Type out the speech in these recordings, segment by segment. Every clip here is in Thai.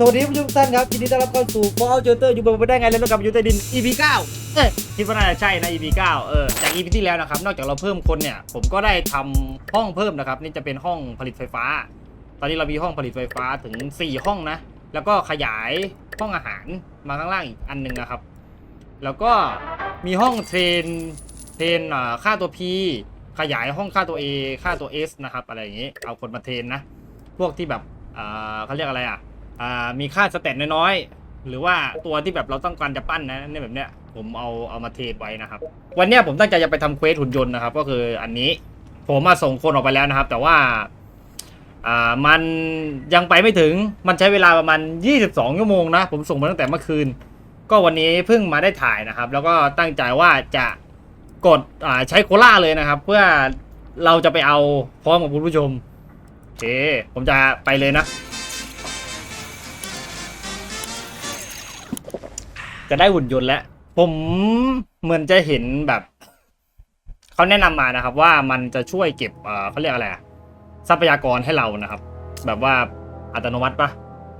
สวัสดีผู้ชมทุกท่านครับยินดีต้อนรับเข้าสู่ Fallout Shelter อยู่บนไปได้ไงแล้วกับอยู่ใต้ดิน EP 9เอ้ยคิดว่าน่าจะใช่นะ EP 9เออจาก EP ที่แล้วนะครับ นอกจากเราเพิ่มคนเนี่ย ผมก็ได้ทำห้องเพิ่มนะครับ นี่จะเป็นห้องผลิตไฟฟ้า ตอนนี้เรามีห้องผลิตไฟฟ้าถึง 4 ห้องนะ แล้วก็ขยายห้องอาหารมาข้างล่างอีกอันหนึงนะครับ แล้วก็มีห้องเทรนเทรนอ่าค่าตัว P ขยายห้องค่าตัว A ค่าตัว S นะครับอะไรอย่างนี้เอาคนมาเทรนนะ พวกที่แบบอ่าเขาเรียกอะไรอะ อ่ามีค่าสเตตน้อยๆหรือว่าตัวที่แบบเราต้องการจะปั้นนะในแบบเนี้ยผมเอาเอามาเทรดไว้นะครับ วันเนี้ยผมตั้งใจจะไปทำเควสหุ่นยนต์นะครับ ก็คืออันนี้ผมมาส่งคนออกไปแล้วนะครับ แต่ว่าอ่ามันยังไปไม่ถึงมันใช้เวลาประมาณ 22 ชั่วโมงนะ ผมส่งมาตั้งแต่เมื่อคืน ก็วันนี้เพิ่งมาได้ถ่ายนะครับ แล้วก็ตั้งใจว่าจะกดอ่าใช้โคล่าเลยนะครับ เพื่อเราจะไปเอาพร้อมกับคุณผู้ชมโอเคผมจะไปเลยนะ จะได้หุ่นยนต์แล้ว ผมเหมือนจะเห็นแบบเขาแนะนำมานะครับ ว่ามันจะช่วยเก็บเออเขาเรียกอะไรทรัพยากรให้เรานะครับ แบบว่าอัตโนมัติปะ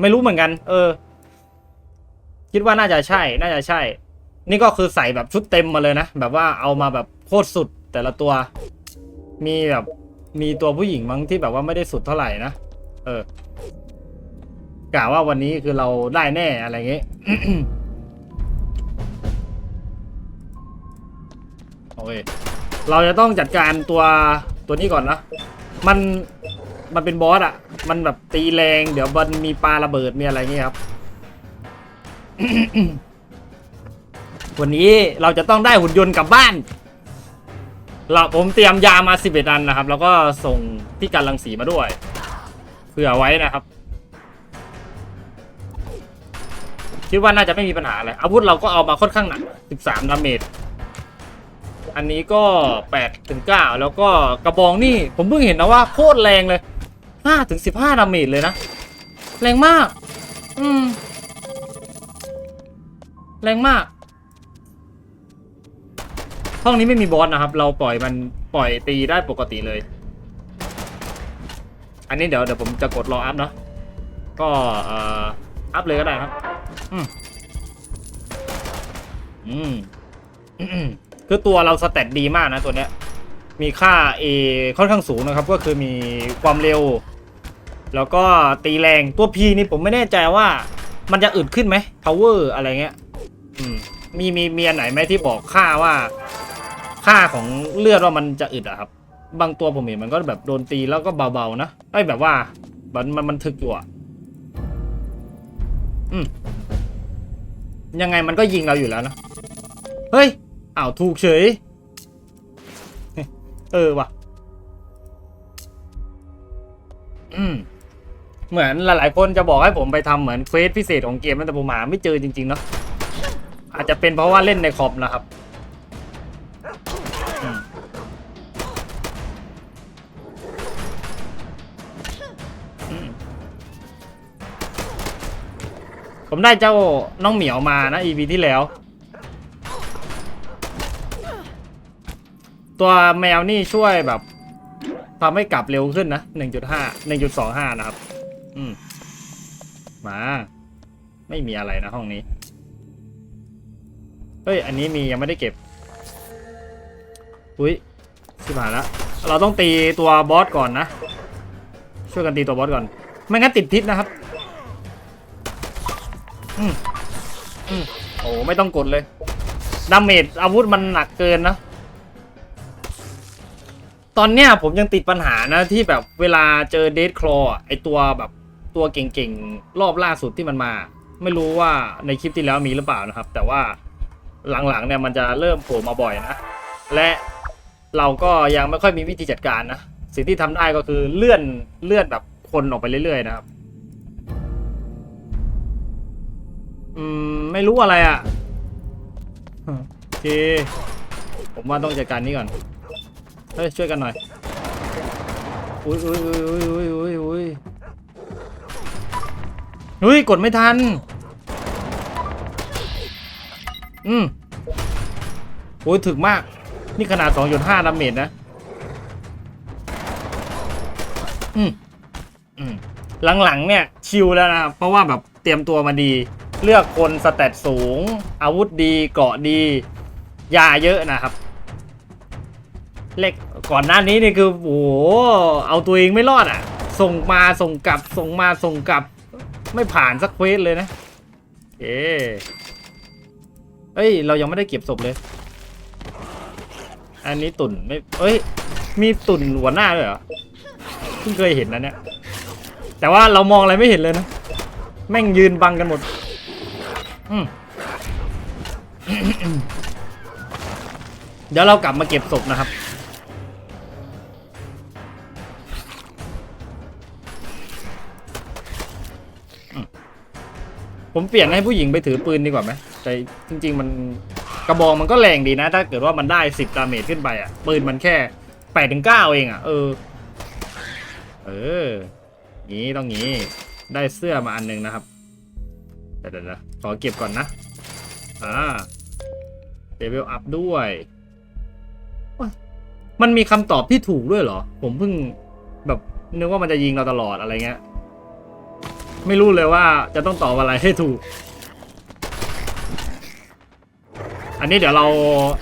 ไม่รู้เหมือนกัน เออ คิดว่าน่าจะใช่ น่าจะใช่ นี่ก็คือใส่แบบชุดเต็มมาเลยนะ แบบว่าเอามาแบบโคตรสุดแต่ละตัว มีแบบมีตัวผู้หญิงมั้งที่แบบว่าไม่ได้สุดเท่าไหร่นะ เออกะว่าวันนี้คือเราได้แน่อะไรเงี้ย โอเคเราจะต้องจัดการตัวตัวนี้ก่อนนะ มันมันเป็นบอสอะมันแบบตีแรงเดี๋ยวมันมีปลาระเบิดมีอะไรเงี้ยครับ วันนี้เราจะต้องได้หุ่นยนต์กลับบ้าน เราผมเตรียมยามา11อันนะครับ แล้วก็ส่งพี่กันรังสีมาด้วย เผื่อไว้นะครับ คิดว่าน่าจะไม่มีปัญหาอะไรอาวุธเราก็เอามาค่อนข้างหนัก13ดาเมจ อันนี้ก็8ถึง9แล้วก็กระบองนี่ผมเพิ่งเห็นนะว่าโคตรแรงเลย5ถึง15ดาเมจเลยนะ แรงมาก อืม แรงมาก ห้องนี้ไม่มีบอสนะครับ เราปล่อยมันปล่อยตีได้ปกติเลย อันนี้เดี๋ยวเดี๋ยวผมจะกดรออัพเนาะก็อ,อัพเลยก็ได้ครับ อืมอืม คือตัวเราสเตตดีมากนะตัวเนี้ย มีค่า A ค่อนข้างสูงนะครับ ก็คือมีความเร็ว แล้วก็ตีแรงตัว P นี่ผมไม่แน่ใจว่า มันจะอึดขึ้นไหม power อะไรเงี้ยมีมีมีอันไหนไหมที่บอกค่าว่า ค่าของเลือดว่ามันจะอึดอะครับ บางตัวผมเห็นมันก็แบบโดนตีแล้วก็เบาๆนะไอ้แบบว่ามันมันมันถึกอยู่อะอืมยังไงมันก็ยิงเราอยู่แล้วนะ เฮ้ย อ้าวถูกเฉย เออว่ะอืมเหมือนหลายๆคนจะบอกให้ผมไปทำเหมือนเควสพิเศษของเกมนะแต่ผมหาไม่เจอจริงๆเนาะอาจจะเป็นเพราะว่าเล่นในคอมนะครับผมได้เจ้าน้องเหมียวมานะ EP ที่แล้ว ตัวแมวนี่ช่วยแบบทำให้กลับเร็วขึ้นนะ 1.5 1.25 นะครับ อืม มา ไม่มีอะไรนะห้องนี้ เฮ้ย อันนี้มียังไม่ได้เก็บ อุ้ยชิบหายแล้ว เราต้องตีตัวบอสก่อนนะ ช่วยกันตีตัวบอสก่อน ไม่งั้นติดพิษนะครับ อืม อืม โอ้ไม่ต้องกดเลย ดาเมจอาวุธมันหนักเกินนะ ตอนเนี้ยผมยังติดปัญหานะที่แบบเวลาเจอเดดคลอไอตัวแบบตัวเก่งๆ รอบล่าสุดที่มันมา ไม่รู้ว่าในคลิปที่แล้วมีหรือเปล่านะครับ แต่ว่าหลังๆเนี่ยมันจะเริ่มโผล่มาบ่อยนะ และเราก็ยังไม่ค่อยมีวิธีจัดการนะ สิ่งที่ทำได้ก็คือเลื่อนเลื่อนแบบคนออกไปเรื่อยๆนะครับ อืม ไม่รู้อะไรอะ่ะโอเคผมว่าต้องจัดการนี้ก่อน เฮ้ยช่วยกันหน่อย อุ้ยอุ้ยอุ้ยอุ้ยอุ้ยอุ้ยเฮ้ยกดไม่ทัน อืมโอ้ยถึกมาก นี่ขนาด 2.5ดาเมจนะ อืมอืมหลังๆ เนี่ย ชิลแล้วนะ เพราะว่าแบบเตรียมตัวมาดี เลือกคนสเตตสูง อาวุธดี เกราะดี ยาเยอะนะครับ เล็ก ก่อนหน้านี้นี่คือโอ้โหเอาตัวเองไม่รอดอะ ส่งมาส่งกลับ ส่งมาส่งกลับ ไม่ผ่านสักเควสเลยนะ เอ๊เอ้ย เรายังไม่ได้เก็บศพเลย อันนี้ตุ่นไม่ เอ้ย มีตุ่นหัวหน้าด้วยเหรอ เพิ่งเคยเห็นนะเนี่ย แต่ว่าเรามองอะไรไม่เห็นเลยนะ แม่งยืนบังกันหมด อืมเดี๋ยวเรากลับมาเก็บศพนะครับ ผมเปลี่ยนให้ผู้หญิงไปถือปืนดีกว่าไหมแต่จริง ๆ มันกระบอกมันก็แรงดีนะ ถ้าเกิดว่ามันได้สิบดาเมจขึ้นไปอะ ปืนมันแค่แปดถึงเก้าเองอะ เออ เออ งี้ต้องงี้ ได้เสื้อมาอันหนึงนะครับเดี๋ยวนะขอเก็บก่อนนะ อ่าเลเวลอัพด้วยมันมีคำตอบที่ถูกด้วยเหรอ ผมเพิ่งแบบนึกว่ามันจะยิงเราตลอดอะไรเงี้ย ไม่รู้เลยว่าจะต้องตอบอะไรให้ถูก อันนี้เดี๋ยวเรา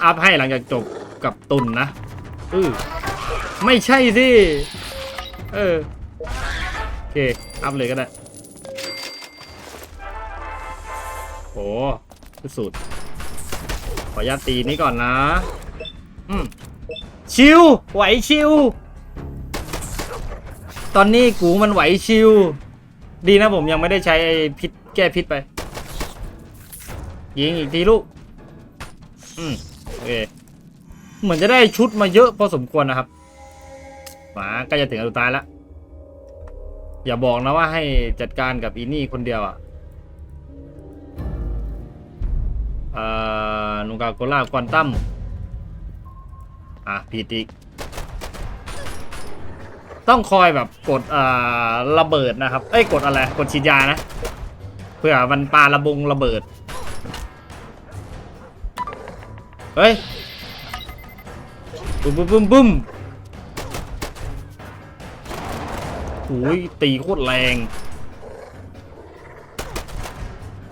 อัพให้หลังจากจบกับตุนนะอือไม่ใช่สิ เออ โอเค อัพเลยก็ได้โอ้สุด ขออนุญาตตีนี้ก่อนนะ อืม ชิว ไหวชิว ตอนนี้กูมันไหวชิว ดีนะผมยังไม่ได้ใช้ไอ้พิษแก้พิษไป ยิงอีกทีลูก อืมโอเค เหมือนจะได้ชุดมาเยอะพอสมควรนะครับหมาใกล้จะถึงอันสุดท้ายแล้ว อย่าบอกนะว่าให้จัดการกับอีนี่คนเดียวอะเอ่อนุกาโกล่าควอนตัมอะผิดอีก ต้องคอยแบบกดอ่าระเบิดนะครับ เอ้ยกดอะไร กดฉีดยานะ เพื่อมันปาระบงระเบิด เฮ้ยบึ้มบึ้มบึ้มบึ้มหูยตีโคตรแรง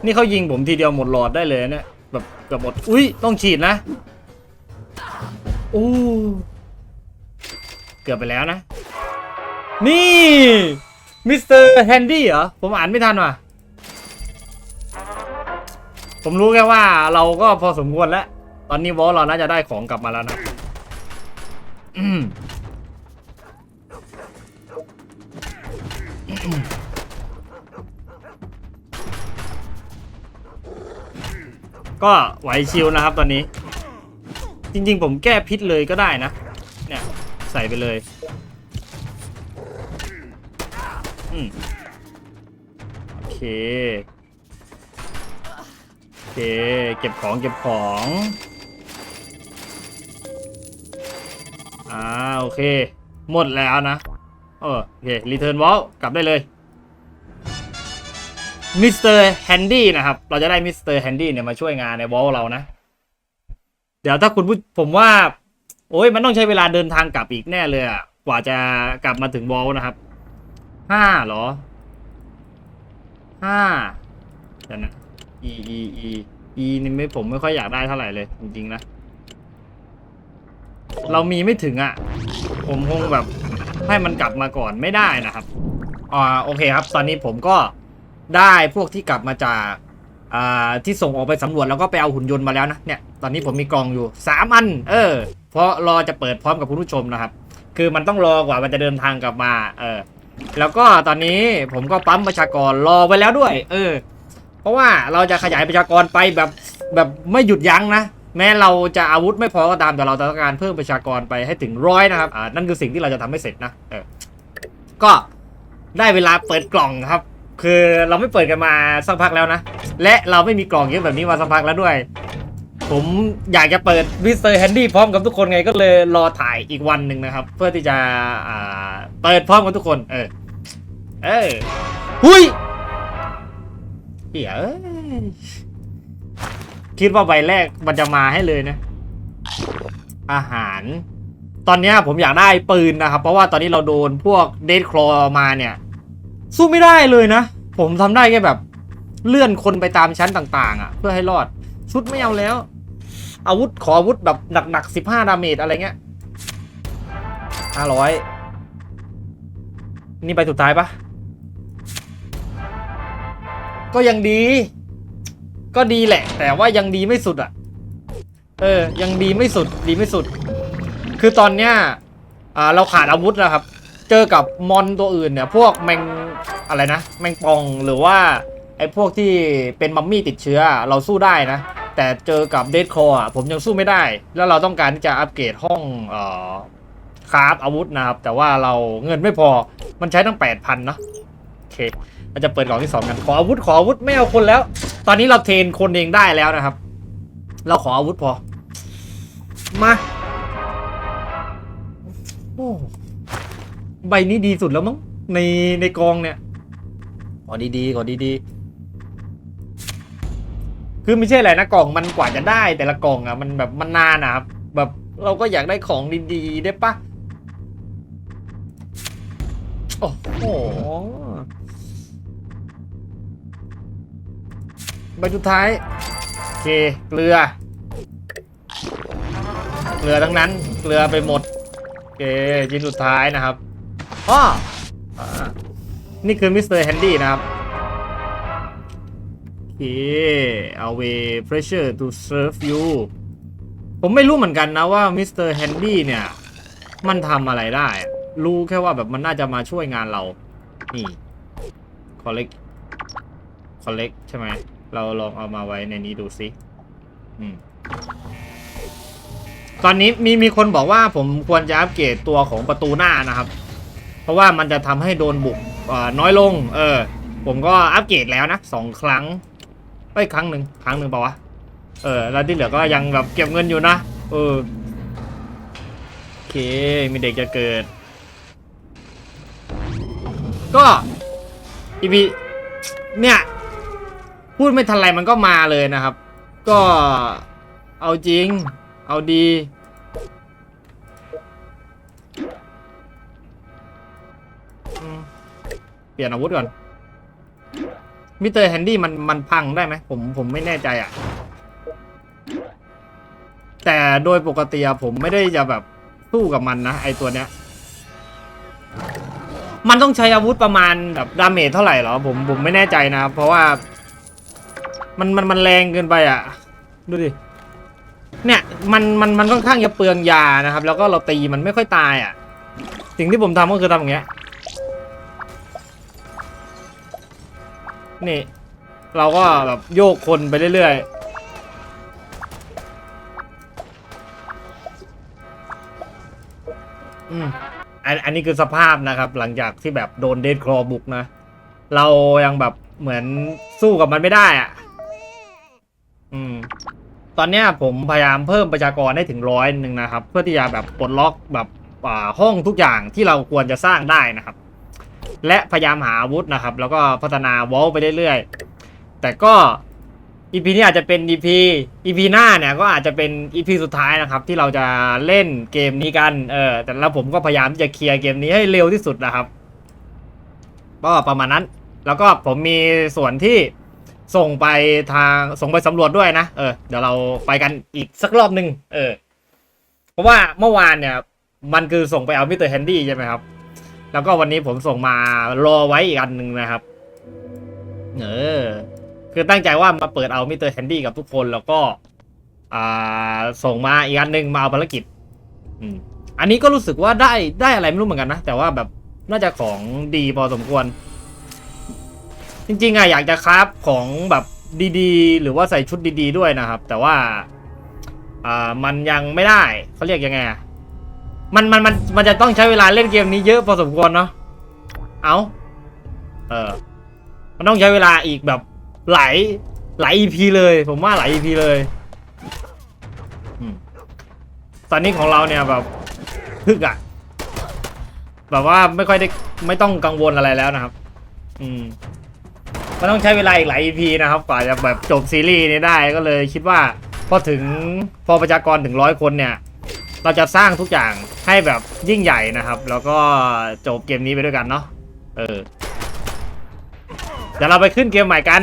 นี่เขายิงผมทีเดียวหมดหลอดได้เลยเนี่ย แบบเกือบหมด อุ้ยต้องฉีดนะอู้เกือบไปแล้วนะ นี่มิสเตอร์แฮนดี้เหรอ ผมอ่านไม่ทันว่ะ ผมรู้แค่ว่าเราก็พอสมควรแล้ว ตอนนี้วอลเราน่าจะได้ของกลับมาแล้วนะก็ไหวชิวนะครับตอนนี้ จริง ๆ ผมแก้พิษเลยก็ได้นะ เนี่ย ใส่ไปเลย โอเค โอเค เก็บของเก็บของ อ่า โอเค หมดแล้วนะ เออ โอเค รีเทิร์นวอลกลับได้เลย มิสเตอร์แฮนดี้นะครับ เราจะได้มิสเตอร์แฮนดี้เนี่ยมาช่วยงานในวอลเรานะ เดี๋ยวถ้าคุณผู้ผมว่า โอ้ยมันต้องใช้เวลาเดินทางกลับอีกแน่เลยอะกว่าจะกลับมาถึงวอลนะครับ ห้าเหรอห้าเดี๋ยวนะ e e e e นี่ไม่ผมไม่ค่อยอยากได้เท่าไหร่เลย จริงๆนะ เรามีไม่ถึงอะ่ะ ผมคงแบบให้มันกลับมาก่อนไม่ได้นะครับอ่าโอเคครับ ตอนนี้ผมก็ได้พวกที่กลับมาจากอ่าที่ส่งออกไปสำรวจแล้วก็ไปเอาหุ่นยนต์มาแล้วนะเนี่ยตอนนี้ผมมีกล่องอยู่สามอัน เออ เพราะรอจะเปิดพร้อมกับคุณผู้ชมนะครับ คือมันต้องรอกว่ามันจะเดินทางกลับมา เออ แล้วก็ตอนนี้ผมก็ปั๊มประชากรรอไว้แล้วด้วย เออ เพราะว่าเราจะขยายประชากรไปแบบแบบไม่หยุดยั้งนะแม้เราจะอาวุธไม่พอก็ตามแต่เราต้องการเพิ่มประชากรไปให้ถึงร้อยนะครับอ่านั่นคือสิ่งที่เราจะทำให้เสร็จนะเออก็ได้เวลาเปิดกล่องครับ คือเราไม่เปิดกันมาสักพักแล้วนะ และเราไม่มีกล่องเยอะแบบนี้มาสักพักแล้วด้วย ผมอยากจะเปิดวิสเตอร์แฮนดี้พร้อมกับทุกคนไงก็เลยรอถ่ายอีกวันหนึ่งนะครับ เพื่อที่จะอ่าเปิดพร้อมกับทุกคน เออ เออหุยเดี๋ยวเอ้ยคิดว่าใบแรกมันจะมาให้เลยนะ อาหาร ตอนนี้ผมอยากได้ปืนนะครับ เพราะว่าตอนนี้เราโดนพวกเดดคลอมาเนี่ย สู้ไม่ได้เลยนะ ผมทำได้แค่แบบเลื่อนคนไปตามชั้นต่าง ๆอะ เพื่อให้รอด ชุดไม่เอาแล้ว อาวุธขออาวุธแบบหนักๆสิบห้าดาเมจอะไรเงี้ยห้าร้อยนี่ไปสุดท้ายปะก็ยังดี ก็ดีแหละ แต่ว่ายังดีไม่สุดอะ เออ ยังดีไม่สุด ดีไม่สุด คือตอนเนี้ยอ่าเราขาดอาวุธนะครับ เจอกับมอนตัวอื่นเนี่ย พวกแมงอะไรนะ แมงปองหรือว่าไอ้พวกที่เป็นมัมมี่ติดเชื้อ เราสู้ได้นะ แต่เจอกับเดดคออะผมยังสู้ไม่ได้ แล้วเราต้องการที่จะอัปเกรดห้องเอ่อคราฟอาวุธนะครับ แต่ว่าเราเงินไม่พอมันใช้ตั้งแปดพันเนาะโอเคเราจะเปิดกล่องที่สองกันขออาวุธขออาวุธไม่เอาคนแล้ว ตอนนี้เราเทรนคนเองได้แล้วนะครับ เราขออาวุธพอ มาโอ้ใบนี้ดีสุดแล้วมั้งในในกองเนี่ยขอดีๆขอดีๆ คือไม่ใช่อะไรนะกล่องมันกว่าจะได้แต่ละกล่องอะมันแบบมันนานนะครับแบบเราก็อยากได้ของดีๆได้ปะโอ้โหใบสุดท้าย โอเค เกลือ เกลือทั้งนั้น เกลือไปหมด โอเคชิ้นสุดท้ายนะครับอ้อนี่คือมิสเตอร์แฮนดี้นะครับ โอเค away pressure to serve you ผมไม่รู้เหมือนกันนะว่ามิสเตอร์แฮนดี้เนี่ย มันทำอะไรได้ รู้แค่ว่าแบบมันน่าจะมาช่วยงานเรา นี่ collect collect ใช่ไหม เราลองเอามาไว้ในนี้ดูซิอืมตอนนี้มีมีคนบอกว่าผมควรจะอัปเกรดตัวของประตูหน้านะครับ เพราะว่ามันจะทำให้โดนบุกน้อยลง เออ ผมก็อัปเกรดแล้วนะสองครั้ง เอ้ยครั้งหนึ่งครั้งหนึ่งเปล่าวะ เออแล้วที่เหลือก็ยังแบบเก็บเงินอยู่นะ เออ โอเค มีเด็กจะเกิด ก็อีพีเนี่ย พูดไม่ทันไรมันก็มาเลยนะครับ ก็เอาจริง เอาดี เปลี่ยนอาวุธก่อน มิสเตอร์แฮนดี้มันมันพังได้ไหมผมผมไม่แน่ใจอะ่ะ แต่โดยปกติอะผมไม่ได้จะแบบสู้กับมันนะไอตัวเนี้ย มันต้องใช้อาวุธประมาณแบบดาเมจเท่าไหร่เหรอ ผมผมไม่แน่ใจนะ เพราะว่า มันมันมันแรงเกินไปอะ ดูดิ เนี่ยมันมันมันค่อนข้างจะเปลืองยานะครับ แล้วก็เราตีมันไม่ค่อยตายอะ สิ่งที่ผมทำก็คือทำอย่างเงี้ย นี่ เราก็แบบโยกคนไปเรื่อยๆ อืมอันอันนี้คือสภาพนะครับ หลังจากที่แบบโดนเดดคลอบุกนะ เรายังแบบเหมือนสู้กับมันไม่ได้อะ อืม ตอนเนี้ยผมพยายามเพิ่มประชากรให้ถึงร้อยหนึ่งนะครับ เพื่อที่จะแบบปลดล็อกแบบอ่าห้องทุกอย่างที่เราควรจะสร้างได้นะครับ และพยายามหาอาวุธนะครับ แล้วก็พัฒนาวอลไปเรื่อยๆ แต่ก็อีพีนี้อาจจะเป็นอีพีอีพีหน้าเนี่ยก็อาจจะเป็นอีพีสุดท้ายนะครับ ที่เราจะเล่นเกมนี้กันเออแต่แล้วผมก็พยายามที่จะเคลียร์เกมนี้ให้เร็วที่สุดนะครับก็ประมาณนั้น แล้วก็ผมมีส่วนที่ส่งไปทางส่งไปสำรวจด้วยนะเออเดี๋ยวเราไปกันอีกสักรอบหนึ่งเออ เพราะว่าเมื่อวานเนี่ย มันคือส่งไปเอามิสเตอร์แฮนดี้ใช่ไหมครับ แล้วก็วันนี้ผมส่งมารอไว้อีกอันหนึ่งนะครับ เออ คือตั้งใจว่ามาเปิดเอามิเตอร์แฮนดี้กับทุกคนแล้วก็ อ่า ส่งมาอีกอันหนึ่งมาเอาภารกิจ อืม อันนี้ก็รู้สึกว่าได้ได้อะไรไม่รู้เหมือนกันนะ แต่ว่าแบบน่าจะของดีพอสมควร จริงๆอะอยากจะคราฟของแบบดีๆ หรือว่าใส่ชุดดี ๆ ด้วยนะครับ แต่ว่า อ่า มันยังไม่ได้ เขาเรียกยังไงอะ มันมันมันมันจะต้องใช้เวลาเล่นเกมนี้เยอะพอสมควรเนาะ เอาเออ มันต้องใช้เวลาอีกแบบหลายหลาย EP เลย ผมว่าหลาย EP เลยอืมตอนนี้ของเราเนี่ยแบบพึกอะแบบว่าไม่ค่อยได้ไม่ต้องกังวลอะไรแล้วนะครับ อืมมันต้องใช้เวลาอีกหลาย EP นะครับกว่าจะแบบจบซีรีส์นี้ได้ก็เลยคิดว่าพอถึงพอประชากรถึงร้อยคนเนี่ย เราจะสร้างทุกอย่างให้แบบยิ่งใหญ่นะครับ แล้วก็จบเกมนี้ไปด้วยกันเนาะเออเดี๋ยวเราไปขึ้นเกมใหม่กัน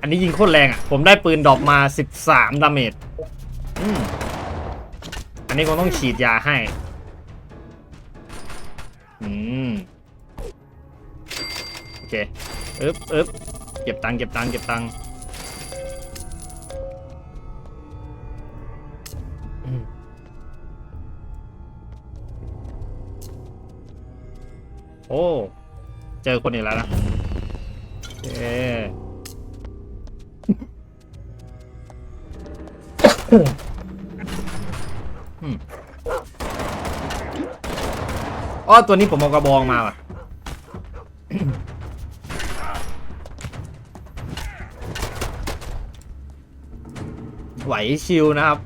อันนี้ยิงโคตรแรงอะ่ะ ผมได้ปืนดอกมา 13 ดาเมจอันนี้คงต้องฉีดยาให้อืมโอเค อึ๊บอึ๊บเก็บตังเก็บตังเก็บตัง โอ้ เจอคนอีกแล้วนะโอเออ๋อตัวนี้ผมเอากระบองมาว่ะไหวชิวนะครับ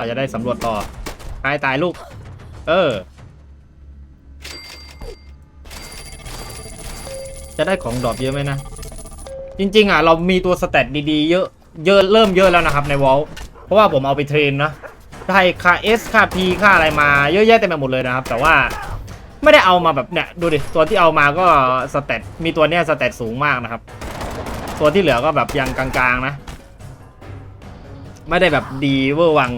เราจะได้สำรวจต่อตายตายลูก เออ จะได้ของดรอปเยอะไหมนะ จริง ๆ อะ เรามีตัวสเตตดีๆ เยอะ เยอะเริ่มเยอะแล้วนะครับในวอลเพราะว่าผมเอาไปเทรนนะได้ค่า S ค่า P ค่าอะไรมาเยอะแยะเต็มไปหมดเลยนะครับ แต่ว่าไม่ได้เอามาแบบเนี่ยดูดิตัวที่เอามาก็สเตตมีตัวเนี้ยสเตตสูงมากนะครับ ตัวที่เหลือก็แบบยังกลางๆนะ ไม่ได้แบบดีเวอร์วัง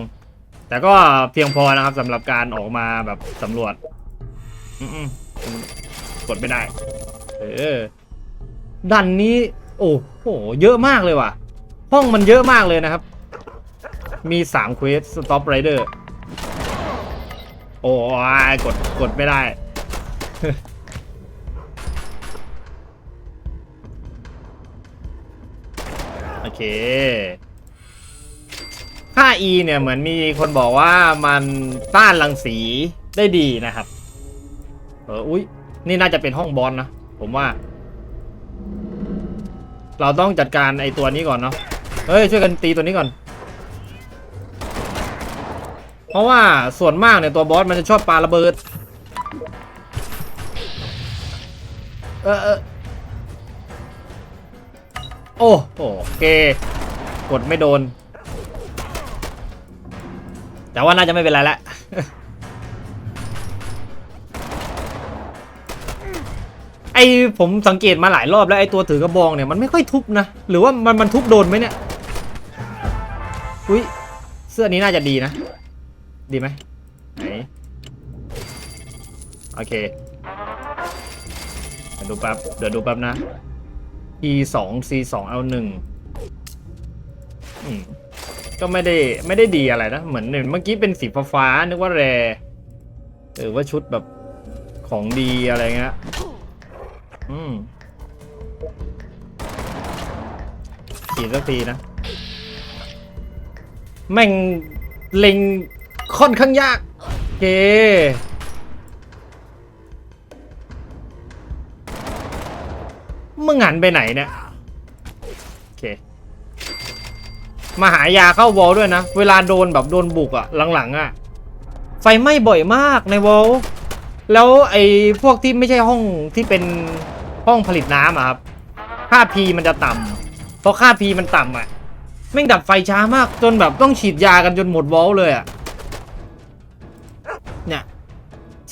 แต่ก็เพียงพอนะครับสำหรับการออกมาแบบสำรวจกดไม่ได้ เออ ดันนี้ โอ้โห เยอะมากเลยว่ะ ห้องมันเยอะมากเลยนะครับ มี3เควสสต็อปไรเดอร์โอ้ยกด กดไม่ได้ โอเค ค่า E เนี่ยเหมือนมีคนบอกว่ามันต้านรังสีได้ดีนะครับ เอออุ๊ย นี่น่าจะเป็นห้องบอลนะ ผมว่า เราต้องจัดการไอตัวนี้ก่อนเนาะ เฮ้ย ช่วยกันตีตัวนี้ก่อน เพราะว่าส่วนมากเนี่ยตัวบอสมันจะชอบปาระเบิด เออเออโอ้โหโอเค กดไม่โดน แต่ว่าน่าจะไม่เป็นไรละไอผมสังเกตมาหลายรอบแล้วไอตัวถือกระบองเนี่ยมันไม่ค่อยทุบนะ หรือว่ามันมันทุบโดนไหมเนี่ยอุ้ยเสื้อนี้น่าจะดีนะ ดีไหมไหนโอเคเดี๋ยวดูแป๊บเดี๋ยวดูแป๊บนะ e สอง c สอง l หนึ่งอืม ก็ไม่ได้ไม่ได้ดีอะไรนะ เหมือนเมื่อกี้เป็นสีฟ้าๆนึกว่าแรหรือว่าชุดแบบของดีอะไรเงี้ยอืมขีดสักทีนะ แม่งเล็งค่อนข้างยากเคมึงหันไปไหนเนี่ย โอเค มาหายาเข้าวอลด้วยนะ เวลาโดนแบบโดนบุกอะหลังๆอะไฟไหม้บ่อยมากในวอลแล้วไอ้พวกที่ไม่ใช่ห้องที่เป็นห้องผลิตน้ำอะครับ ค่า P มันจะต่ำเพราะค่า P มันต่ำอะแม่งดับไฟช้ามากจนแบบต้องฉีดยากันจนหมดวอลเลยอะเนี่ย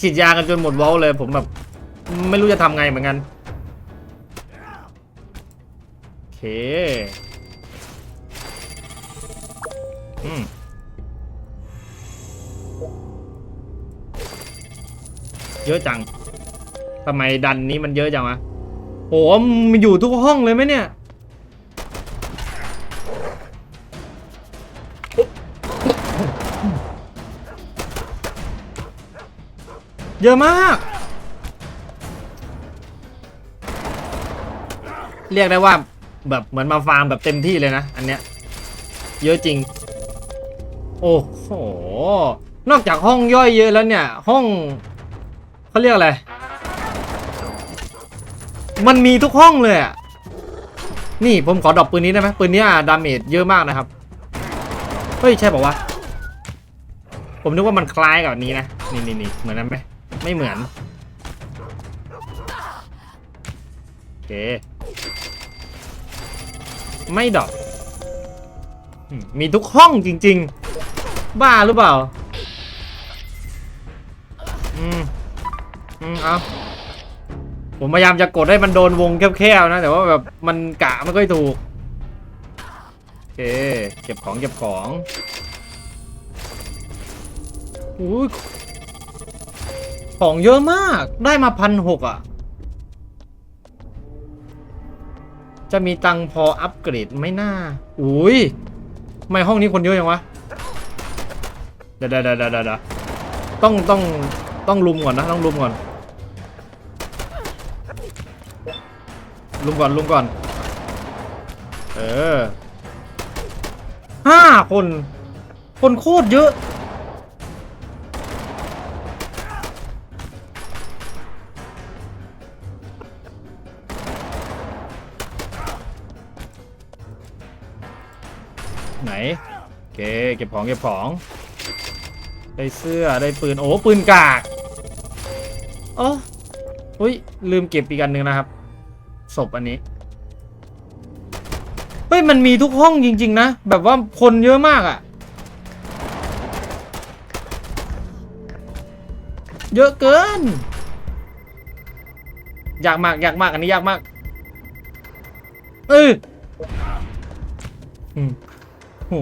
ฉีดยากันจนหมดวอลเลย ผมแบบ ไม่รู้จะทำไงเหมือนกันโอเค อืมเยอะจังทำไมดันนี้มันเยอะจังวะโหมันอยู่ทุกห้องเลยไหมเนี่ยเยอะมาก เรียกได้ว่าแบบเหมือนมาฟาร์มแบบเต็มที่เลยนะ อันเนี้ย เยอะจริง โอ้โห นอกจากห้องย่อยเยอะแล้วเนี่ย ห้องเขาเรียกอะไร มันมีทุกห้องเลยอะนี่ผมขอดรอปปืนนี้ได้ไหมปืนนี้ดาเมจเยอะมากนะครับ เฮ้ย ใช่บอกว่าวะ ผมนึกว่ามันคล้ายกับนี้นะ นี่นี่นี่เหมือนนั้นไหมไม่เหมือน โอเค ไม่ดรอปมมีทุกห้องจริง ๆ บ้าหรือเปล่า อืม อืม เอาผมพยายามจะกดให้มันโดนวงแคบๆนะ แต่ว่าแบบมันกะไม่ค่อยถูก โอเค เก็บของเก็บของอุ้ยของเยอะมาก ได้มาพันหกอะ จะมีตังพออัปเกรดไม่น่า อุ้ยทำไมห้องนี้คนเยอะยังวะ เดี๋ยวเดี๋ยวเดี๋ยวเดี๋ยวเดี๋ยวต้องต้องต้องลุมก่อนนะต้องลุมก่อนลุมก่อนลุมก่อน เออห้าคน คนโคตรเยอะ ไหน โอเค เก็บของ เก็บของ ได้เสื้อได้ปืนโอ้ปืนกากโอ้อุ้ยลืมเก็บอีกอันหนึ่งนะครับศพอันนี้เฮ้ยมันมีทุกห้องจริง ๆ นะ แบบว่าคนเยอะมากอะ่ะเยอะเกิน อยากมากอยากมากอันนี้ยากมากเอออืมโห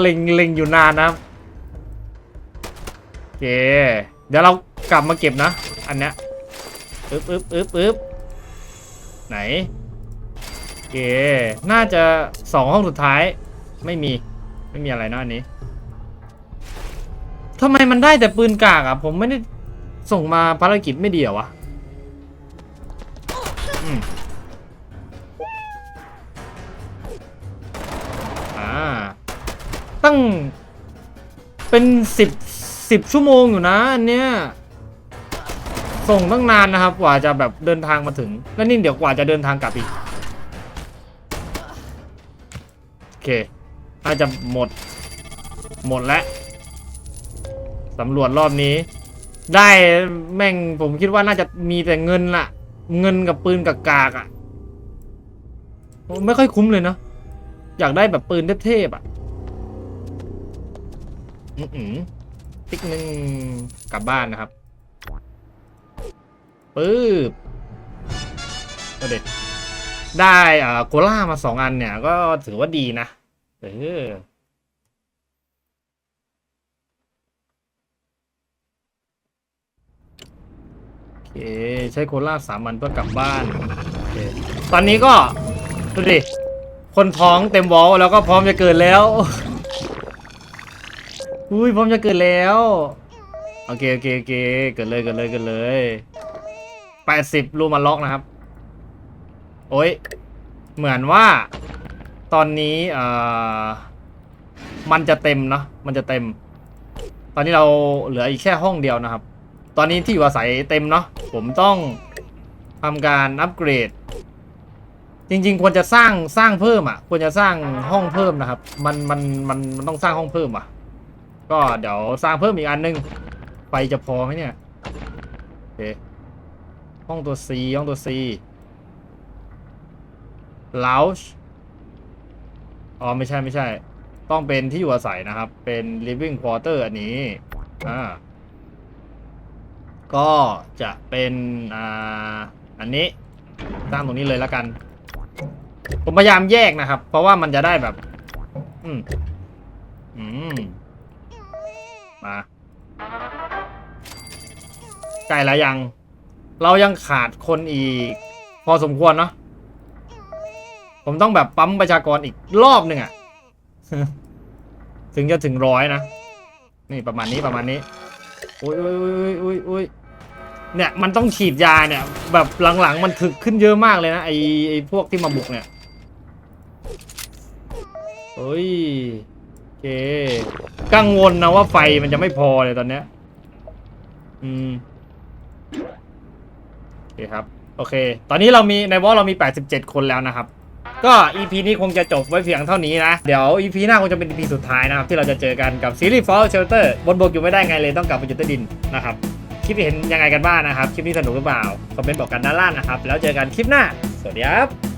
เล็งเล็งอยู่นานนะ เค เดี๋ยวเรากลับมาเก็บนะ อันเนี้ยอึ๊บอึ๊บอึ๊บอึ๊บไหนโอเค น่าจะสองห้องสุดท้าย ไม่มี ไม่มีอะไรนะอันนี้ทำไมมันได้แต่ปืนกากอะผมไม่ได้ส่งมาภารกิจไม่ดีเหรอวะอืมอ่า ตั้งเป็นสิบ สิบชั่วโมงอยู่นะอันเนี้ยส่งตั้งนานนะครับ กว่าจะแบบเดินทางมาถึง แล้วนี่เดี๋ยวกว่าจะเดินทางกลับอีก โอเคน่าจะหมด หมดแล้วสำรวจรอบนี้ ได้แม่งผมคิดว่าน่าจะมีแต่เงินล่ะเงินกับปืนกับกากอะ่ะไม่ค่อยคุ้มเลยเนาะอยากได้แบบปืนเทพๆอะอือ ติ๊กหนึ่งกลับบ้านนะครับปึ๊บก็เด็ดได้อ่าโคล่ามาสองอันเนี่ย ก็ถือว่าดีนะเออโอเคใช้โคล่าสามอันเพื่อกลับบ้านโอเคตอนนี้ก็ ดูดิ คนท้องเต็มวอลแล้วก็พร้อมจะเกิดแล้ว อุ้ยพร้อมจะเกิดแล้ว โอเคโอเคโอเคเกิดเลยเกิดเลยเกิดเลยแปดสิบรูมาล็อกนะครับ โอ้ย เหมือนว่าตอนนี้เอ่อมันจะเต็มเนาะมันจะเต็ม ตอนนี้เราเหลืออีกแค่ห้องเดียวนะครับ ตอนนี้ที่อยู่อาศัยเต็มเนาะผมต้องทำการอัปเกรด จริง ๆ ควรจะสร้างสร้างเพิ่มอะ ควรจะสร้างห้องเพิ่มนะครับ มันมันมันมันต้องสร้างห้องเพิ่มอะ ก็เดี๋ยวสร้างเพิ่มอีกอันนึงไฟจะพอไหมเนี่ยโอเคห้องตัว C ห้องตัว C lounge อ๋อไม่ใช่ไม่ใช่ ต้องเป็นที่อยู่อาศัยนะครับ เป็น living quarter อันนี้ อ่า ก็จะเป็น อ่า อันนี้สร้างตรงนี้เลยแล้วกัน ผมพยายามแยกนะครับ เพราะว่ามันจะได้แบบ อืม อืม มา ใกล้แล้วยัง เรายังขาดคนอีก พอสมควรเนาะผมต้องแบบปั๊มประชากรอีกรอบหนึ่งอะถึงจะถึงร้อยนะ นี่ประมาณนี้ประมาณนี้อุ้ยอุ้ยอุ้ยอุ้ยอุ้ยเนี่ยมันต้องฉีดยาเนี่ย แบบหลังๆมันถึกขึ้นเยอะมากเลยนะไอไอพวกที่มาบุกเนี่ยเฮ้ยโอ เค กังวลนะว่าไฟมันจะไม่พอเลยตอนเนี้ย อืมโอเคครับ โอเค ตอนนี้เรามีในวอลเรามี 87 คนแล้วนะครับ ก็ EP นี้คงจะจบไว้เพียงเท่านี้นะ เดี๋ยว EP หน้าคงจะเป็น EP สุดท้ายนะครับ ที่เราจะเจอกันกับซีรีส์ Fall Shelter บนบกอยู่ไม่ได้ไงเลยต้องกลับไปอยู่ใต้ดินนะครับ คลิปเห็นยังไงกันบ้างนะครับ คลิปนี้สนุกหรือเปล่า คอมเมนต์บอกกันด้านล่างนะครับ แล้วเจอกันคลิปหน้า สวัสดีครับ